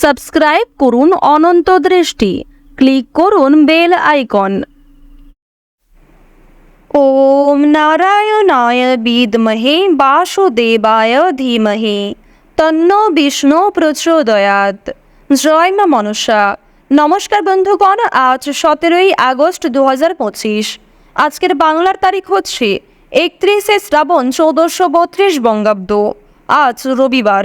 Subscribe করুন অনন্ত দৃষ্টি। Click করুন বেল আইকন। ওম নারায়ণায় বিদ্মহে বাসুদেবায় ধীমহে। তন্ন বিষ্ণু প্রচোদয়াত জয় মা মনসা নমস্কার বন্ধুগণ, আজ সতেরোই আগস্ট দু হাজার পঁচিশ। আজকের বাংলার তারিখ হচ্ছে একত্রিশে শ্রাবণ চৌদ্দশো বত্রিশ বঙ্গাব্দ। আজ রবিবার।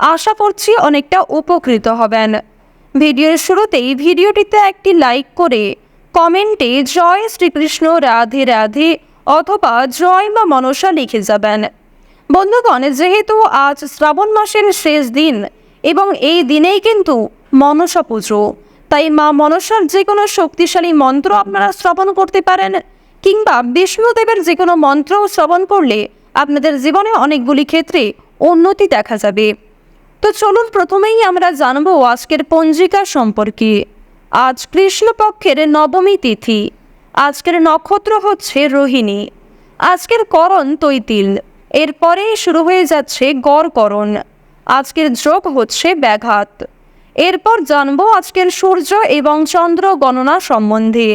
আশা করছি অনেকটা উপকৃত হবেন। ভিডিওর শুরুতেই ভিডিওটিতে একটি লাইক করে কমেন্টে জয় শ্রীকৃষ্ণ, রাধে রাধে অথবা জয় বা মনসা লিখে যাবেন। বন্ধুগণ, যেহেতু আজ শ্রাবণ মাসের শেষ দিন এবং এই দিনেই কিন্তু মনসা পুজো, তাই মা মনসার যে কোনো শক্তিশালী মন্ত্র আপনারা শ্রবণ করতে পারেন কিংবা বিষ্ণুদেবের যে কোনো মন্ত্র শ্রবণ করলে আপনাদের জীবনে অনেকগুলি ক্ষেত্রে উন্নতি দেখা যাবে। তো চলুন প্রথমেই আমরা জানব আজকের পঞ্জিকা সম্পর্কে। আজ কৃষ্ণপক্ষের নবমী তিথি। আজকের নক্ষত্র হচ্ছে রোহিণী। আজকের করণ তৈতিল। এরপরে শুরু হয়ে যাচ্ছে গড়করণ আজকের যোগ হচ্ছে ব্যাঘাত। এরপর জানব আজকের সূর্য এবং চন্দ্র গণনা সম্বন্ধে।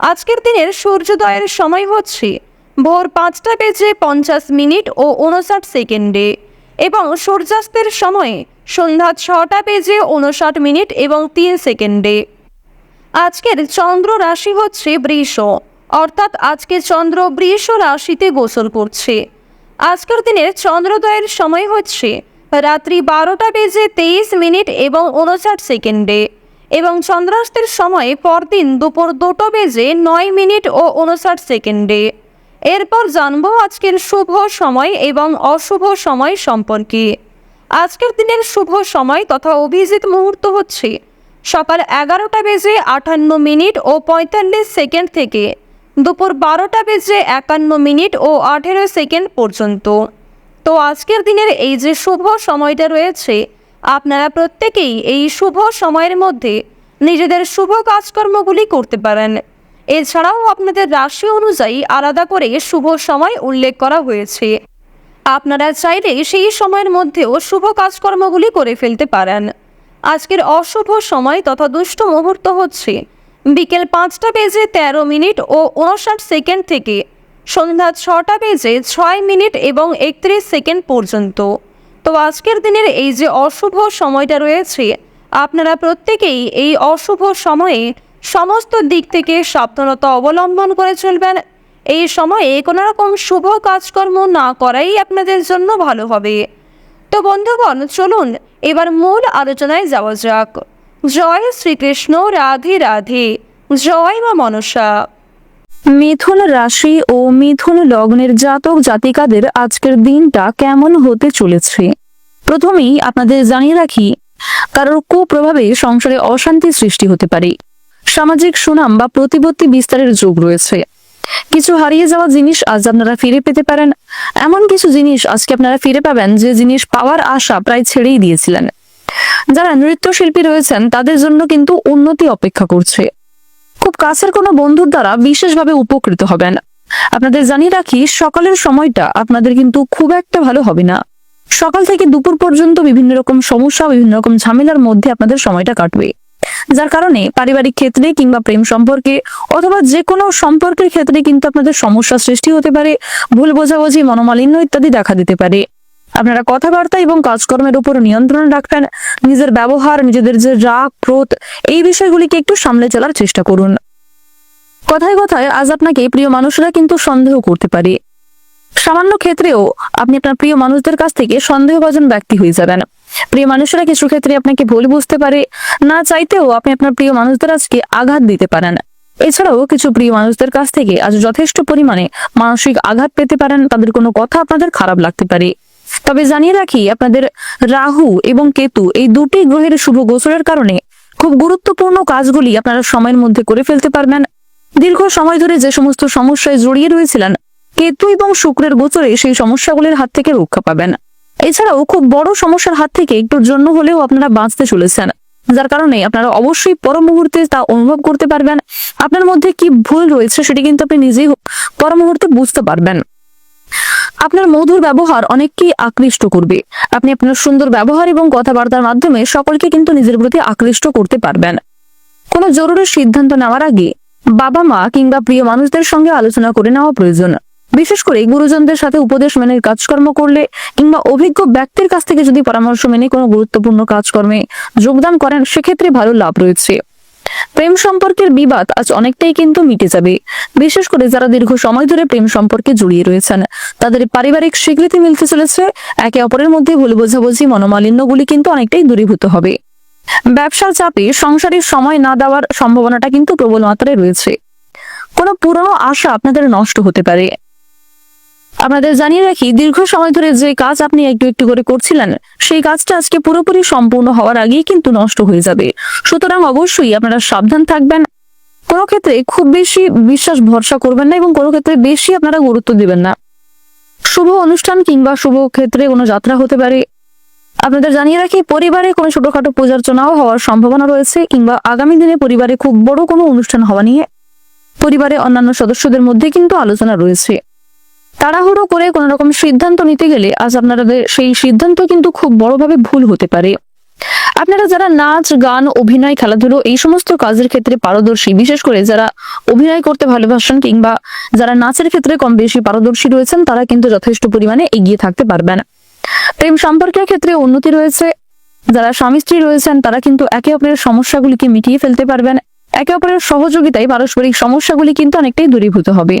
আজকের দিনের সূর্যোদয়ের সময় হচ্ছে ভোর পাঁচটা বেজে পঞ্চাশ মিনিট ও উনষাট সেকেন্ডে। এবং সূর্যাস্তের সময়ে সন্ধ্যা ছটা বেজে উনষাট মিনিট এবং তিন সেকেন্ডে। আজকের চন্দ্র রাশি হচ্ছে বৃষ, অর্থাৎ আজকে চন্দ্র বৃষ রাশিতে গোসল করছে। আজকের দিনের চন্দ্রোদয়ের সময় হচ্ছে রাত্রি বারোটা বেজে তেইশ মিনিট এবং উনষাট সেকেন্ডে এবং চন্দ্রাস্তের সময় পরদিন দুপুর দুটো বেজে নয় মিনিট ও উনষাট সেকেন্ডে। এরপর জানব আজকের শুভ সময় এবং অশুভ সময় সম্পর্কে। আজকের দিনের শুভ সময় তথা অভিজিৎ মুহূর্ত হচ্ছে সকাল এগারোটা বেজে আটান্ন মিনিট ও পঁয়তাল্লিশ সেকেন্ড থেকে দুপুর বারোটা বেজে একান্ন মিনিট ও আঠেরো সেকেন্ড পর্যন্ত। তো আজকের দিনের এই যে শুভ সময়টা রয়েছে, আপনারা প্রত্যেকেই এই শুভ সময়ের মধ্যে নিজেদের শুভ কাজকর্মগুলি করতে পারেন। এছাড়াও আপনাদের রাশি অনুযায়ী আলাদা করে শুভ সময় উল্লেখ করা হয়েছে। আপনারা চাইলে সেই সময়ের মধ্যেও শুভ কাজকর্মগুলি করে ফেলতে পারেন। আজকের অশুভ সময় তথা দুষ্ট মুহূর্ত হচ্ছে। বিকেল পাঁচটা বেজে তেরো মিনিট ও উনষাট সেকেন্ড থেকে সন্ধ্যা ছটা বেজে ছয় মিনিট এবং একত্রিশ সেকেন্ড পর্যন্ত। তো আজকের দিনের এই যে অশুভ সময়টা রয়েছে, আপনারা প্রত্যেকেই এই অশুভ সময়ে সমস্ত দিক থেকে সাবধানতা অবলম্বন করে চলবেন। এই সময়ে কোনো রকম শুভ কাজকর্ম না করাই আপনাদের জন্য ভালো হবে। তো বন্ধুগণ, চলুন এবার মূল আলোচনায় যাওয়া যাক। জয় শ্রীকৃষ্ণ, রাধে রাধে। জয় মা মনসা। মিথুন রাশি ও মিথুন লগ্নের জাতক জাতিকাদের আজকের দিনটা কেমন হতে চলেছে? প্রথমেই আপনাদের জানিয়ে রাখি, কারোর কুপ্রভাবে সংসারে অশান্তি সৃষ্টি হতে পারে। সামাজিক সুনাম বা প্রতিপত্তি বিস্তারের যোগ রয়েছে। কিছু হারিয়ে যাওয়া জিনিস আজ আপনারা ফিরে পেতে পারেন। এমন কিছু জিনিস আজকে আপনারা ফিরে পাবেন যে জিনিস পাওয়ার আশা প্রায় ছেড়েই দিয়েছিলেন। যারা নৃত্যশিল্পী রয়েছেন, তাদের জন্য কিন্তু উন্নতি অপেক্ষা করছে। খুব কাছের কোনো বন্ধুর দ্বারা বিশেষভাবে উপকৃত হবেন। আপনাদের জানিয়ে রাখি, সকালের সময়টা আপনাদের কিন্তু খুব একটা ভালো হবে না। সকাল থেকে দুপুর পর্যন্ত বিভিন্ন রকম সমস্যা, বিভিন্ন রকম ঝামেলার মধ্যে আপনাদের সময়টা কাটবে। যার কারণে পারিবারিক ক্ষেত্রে কিংবা প্রেম সম্পর্কে অথবা যে কোনো সম্পর্কের ক্ষেত্রে কিন্তু আপনাদের সমস্যা সৃষ্টি হতে পারে, ভুল বোঝাবুঝি, মনোমালিন্য ইত্যাদি দেখা দিতে পারে। আপনারা কথাবার্তা এবং কাজকর্মের উপর নিয়ন্ত্রণ রাখবেন, নিজের ব্যবহার, নিজেদের যে রাগ, ক্রোধ, এই বিষয়গুলিকে একটু সামলে চলার চেষ্টা করুন। কথায় কথায় আজ আপনাকে প্রিয় মানুষরা কিন্তু সন্দেহ করতে পারে। সামান্য ক্ষেত্রেও আপনি আপনার প্রিয় মানুষদের কাছ থেকে সন্দেহভাজন ব্যক্তি হয়ে যাবেন। প্রিয় মানুষেরা, কিছু ক্ষেত্রে আপনাকে ভুল বুঝতে পারে। না চাইতেও আপনি আপনার প্রিয় মানুষদের আজকে আঘাত দিতে পারেন। এছাড়াও কিছু প্রিয় মানুষদের কাছ থেকে আজ যথেষ্ট পরিমাণে মানসিক আঘাত পেতে পারেন। তাদের কোনো কথা আপনাদের খারাপ লাগতে পারে। তবে জানিয়ে রাখি, আপনাদের রাহু এবং কেতু এই দুটি গ্রহের শুভ গোচরের কারণে খুব গুরুত্বপূর্ণ কাজগুলি আপনারা সময়ের মধ্যে করে ফেলতে পারবেন। দীর্ঘ সময় ধরে যে সমস্ত সমস্যায় জড়িয়ে রয়েছিলেন, কেতু এবং শুক্রের গোচরে সেই সমস্যাগুলির হাত থেকে রক্ষা পাবেন। এছাড়াও খুব বড় সমস্যার হাত থেকে একটুর জন্য হলেও আপনারা বাঁচতে চলেছেন। যার কারণে আপনারা অবশ্যই পর মুহূর্তে তা অনুভব করতে পারবেন। আপনার মধ্যে কি ভুল রয়েছে সেটি কিন্তু আপনি নিজেই পর মুহূর্তে বুঝতে পারবেন। আপনার মধুর ব্যবহার অনেককেই আকৃষ্ট করবে। আপনি আপনার সুন্দর ব্যবহার এবং কথাবার্তার মাধ্যমে সকলকে কিন্তু নিজের প্রতি আকৃষ্ট করতে পারবেন। কোনো জরুরি সিদ্ধান্ত নেওয়ার আগে বাবা মা কিংবা প্রিয় মানুষদের সঙ্গে আলোচনা করে নেওয়া প্রয়োজন। বিশেষ করে গুরুজনদের সাথে উপদেশ মেনে কাজকর্ম করলে কিংবা অভিজ্ঞ ব্যক্তির কাছ থেকে যদি পরামর্শ মেনে কোনো গুরুত্বপূর্ণ কাজকর্মে যোগদান করেন, সেক্ষেত্রে ভালো লাভ রয়েছে। প্রেম সম্পর্কের বিবাদ আজ অনেকটাই কিন্তু মিটে যাবে। বিশেষ করে যারা দীর্ঘ সময় ধরে প্রেম সম্পর্কে জড়িয়ে রয়েছেন, তাদের পারিবারিক স্বীকৃতি মিলতে চলেছে। একে অপরের মধ্যে ভুল বোঝাবুঝি, মনোমালিন্যগুলি কিন্তু অনেকটাই দূরীভূত হবে। ব্যবসার চাপে সংসারের সময় না দেওয়ার সম্ভাবনাটা কিন্তু প্রবল মাত্রায় রয়েছে। কোনো পুরনো আশা আপনাদের নষ্ট হতে পারে। আপনাদের জানিয়ে রাখি, দীর্ঘ সময় ধরে যে কাজ আপনি একটু একটু করে করছিলেন, সেই কাজটা আজকে পুরোপুরি সম্পূর্ণ হওয়ার আগেই কিন্তু নষ্ট হয়ে যাবে। সুতরাং অবশ্যই আপনারা সাবধান থাকবেন। কোনো ক্ষেত্রে খুব বেশি বিশ্বাস, ভরসা করবেন না এবং কোনো ক্ষেত্রে বেশি আপনারা গুরুত্ব দিবেন না। শুভ অনুষ্ঠান কিংবা শুভ ক্ষেত্রে কোনো যাত্রা হতে পারে। আপনাদের জানিয়ে রাখি, পরিবারে কোনো ছোটখাটো পূজার্চনাও হওয়ার সম্ভাবনা রয়েছে কিংবা আগামী দিনে পরিবারে খুব বড় কোনো অনুষ্ঠান হওয়া নিয়ে পরিবারে অন্যান্য সদস্যদের মধ্যে কিন্তু আলোচনা রয়েছে। তাড়াহুড়ো করে কোনো রকম সিদ্ধান্ত নিতে গেলে আজ আপনাদের সেই সিদ্ধান্ত কিন্তু খুব বড়ভাবে ভুল হতে পারে। আপনারা যারা নাচ, গান, অভিনয়, খেলাধুলো এই সমস্ত কাজের ক্ষেত্রে পারদর্শী, বিশেষ করে যারা অভিনয় করতে ভালোবাসেন কিংবা যারা নাচের ক্ষেত্রে কম বেশি পারদর্শী রয়েছেন, তারা কিন্তু যথেষ্ট পরিমাণে এগিয়ে থাকতে পারবেন। প্রেম সম্পর্কের ক্ষেত্রে উন্নতি রয়েছে। যারা স্বামী, স্ত্রী রয়েছেন, তারা কিন্তু একে অপরের সমস্যাগুলিকে মিটিয়ে ফেলতে পারবেন। একে অপরের সহযোগিতায় পারস্পরিক সমস্যাগুলি কিন্তু অনেকটাই দূরীভূত হবে।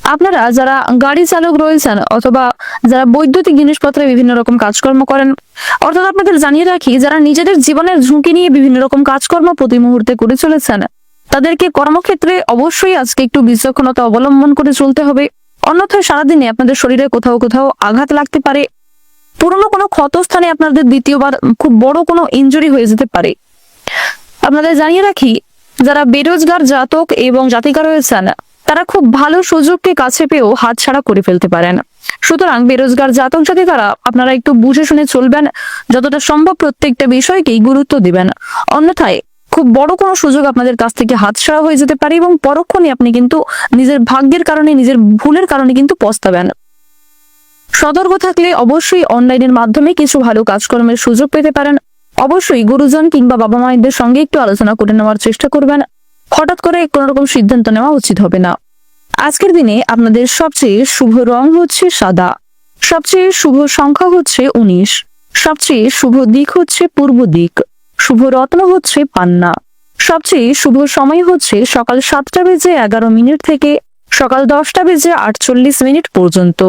আপনারা যারা গাড়ি চালক রয়েছেন অথবা যারা বৈদ্যুতিক জিনিসপত্রে বিভিন্ন রকম কাজকর্ম করেন, অর্থাৎ আপনাদের জানিয়ে রাখি, যারা নিজেদের জীবনের ঝুঁকি নিয়ে বিভিন্ন রকম কাজকর্ম প্রতি মুহূর্তে করে চলেছেন, তাদেরকে কর্মক্ষেত্রে অবশ্যই আজকে একটু বিচক্ষণতা অবলম্বন করে চলতে হবে। অন্যথায় সারাদিনে আপনাদের শরীরে কোথাও কোথাও আঘাত লাগতে পারে। পুরনো কোনো ক্ষতস্থানে আপনাদের দ্বিতীয়বার খুব বড় কোনো ইনজুরি হয়ে যেতে পারে। আপনাদের জানিয়ে রাখি, যারা বেরোজগার জাতক এবং জাতিকা রয়েছেন তারা খুব ভালো সুযোগকে কাছে পেয়েও হাতছাড়া করে ফেলতে পারেন। সুতরাং বেরোজগার জাতক জাতিকারা, আপনারা একটু বুঝে শুনে চলবেন, যতটা সম্ভব প্রত্যেকটা বিষয়কেই গুরুত্ব দিবেন। অন্যথায় খুব বড় কোনো সুযোগ আপনাদের কাছ থেকে হাতছাড়া হয়ে যেতে পারে এবং পরক্ষণে আপনি কিন্তু নিজের ভাগ্যের কারণে, নিজের ভুলের কারণে কিন্তু পস্তাবেন। সতর্ক থাকলে অবশ্যই অনলাইনের মাধ্যমে কিছু ভালো কাজকর্মের সুযোগ পেতে পারেন। অবশ্যই গুরুজন কিংবা বাবা মায়েদের সঙ্গে একটু আলোচনা করে নেওয়ার চেষ্টা করবেন। হঠাৎ করে কোনো রকম সিদ্ধান্ত নেওয়া উচিত হবে না। আজকের দিনে আপনাদের সবচেয়ে শুভ রং হচ্ছে সাদা। সবচেয়ে শুভ সংখ্যা হচ্ছে উনিশ। সবচেয়ে শুভ দিক হচ্ছে পূর্ব দিক। শুভ রত্ন হচ্ছে পান্না। সবচেয়ে শুভ সময় হচ্ছে সকাল সাতটা বেজে এগারো মিনিট থেকে সকাল দশটা বেজে আটচল্লিশ মিনিট পর্যন্ত।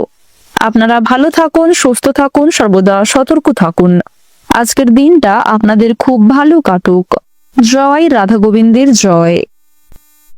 আপনারা ভালো থাকুন, সুস্থ থাকুন, সর্বদা সতর্ক থাকুন। আজকের দিনটা আপনাদের খুব ভালো কাটুক। জয় রাধা গোবিন্দের জয়।